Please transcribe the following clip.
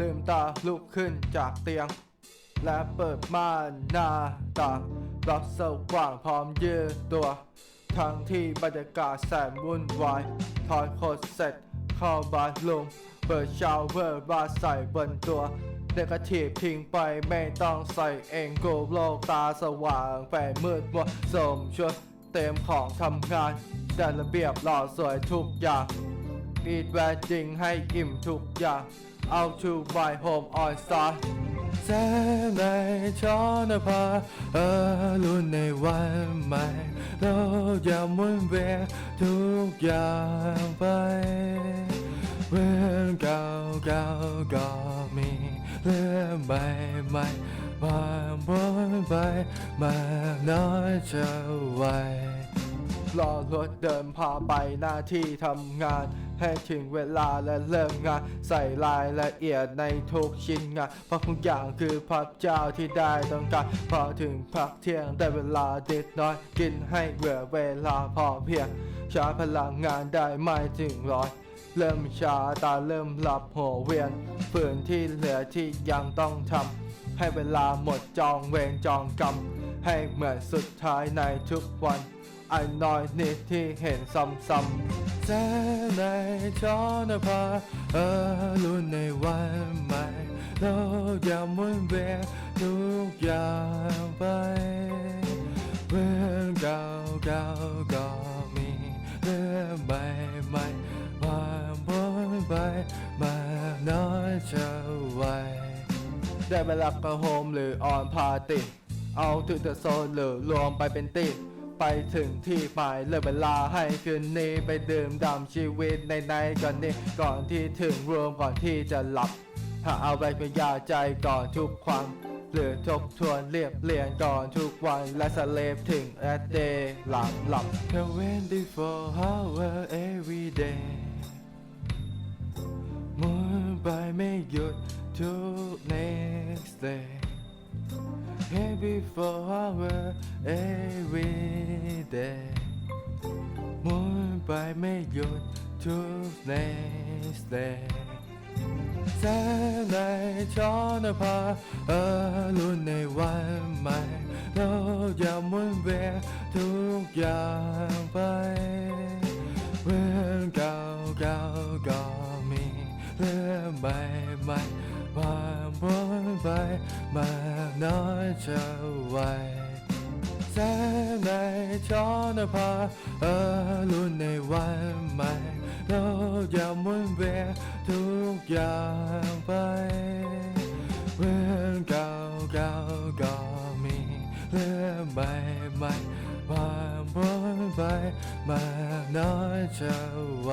ลืมตาลุกขึ้นจากเตียง และเปิดม่านหน้าต่างรับสว่างพร้อมยืดตัว ทั้งที่บรรยากาศแสนวุ่นวายถอดโคตเสร็จเข้าบาร์ลูมเปิดชาวเวอร์บาใส่บนตัวเดกทีบทิ้งไปไม่ต้องใส่เองกูโลกตาสว่างไปมืดมัวสมชุดเต็มของทำงานจัดระเบียบหล่อสวยทุกอย่างอีดแวร์จริงให้อิ่มทุกอย่าง เอาชูบายโฮมออนสตาร์แสงในช้อนภาเออรุ่นในวันใหม่โลกอย่ามุนเวียนทุกอย่างไปเรื่องเก่าเก่าก็มีเรื่องใหม่ใหม่ผ่านพ้นไปมาน้อยเท่าไหร รอรถเดินพาไปหน้าที่ทำงาน ให้ถึงเวลาและเริ่มงาน ใส่รายละเอียดในทุกชิ้นงาน เพราะทุกอย่างคือพระเจ้าที่ได้ต้องการ พอถึงพักเที่ยงได้เวลาเด็ดน้อย กินให้เหลือเวลาพอเพียงชาพลังงานได้ไม่ถึงร้อย เริ่มช้าตาเริ่มหลับหัวเวียนฝืนที่เหลือที่ยังต้องทำให้เวลาหมดจองเวรจองกรรมให้เหมือนสุดท้ายในทุกวัน อ้น้อยนิดที่เห็นซ้ำๆแสงในช้อนภาเออรุ่นในวันใหม่โลกยามุนเวียนทุกอย่างไปเรื่องเก่าเก่าก็มีเรื่องใหม่ใหม่ผ่านพ้นไปมากน้อยเท่าไหรได้เวลาก็โฮมหรือออนพาร์ตี้เอาถึงเดอโซนหรือรวมไปเป็นตี ไปถึงที่หมายเลยเวลาให้คืนนี้ไปดื่มด่ำชีวิตในในๆก่อนนี้ ก่อนที่ถึงรวมก่อนที่จะหลับ หาเอาไปเป็นยาใจก่อนทุกความหรือทบทวนเรียบเรียงก่อนทุกวันและสเลฟถึงแอดเดย์หลับหลับ 24 hour every day หมุนไปไม่หยุดทุก next day Every for our every day หมุนไปไม่หยุดทุก next day แสงในช้อนภาเออรุ่นในวันใหม่โลกอย่าหมุนเวียนทุกอย่างไป ไปมากน้อยเท่าไหรแสงในช้อนภาเออรุ่นในวันใหม่โลกอย่ามุนเวียทุกอย่างไปเรื่องเก่าเก่าก็มีเรื่องใหม่ใหม่ผ่านพ้นไปมากน้อยเท่าไหร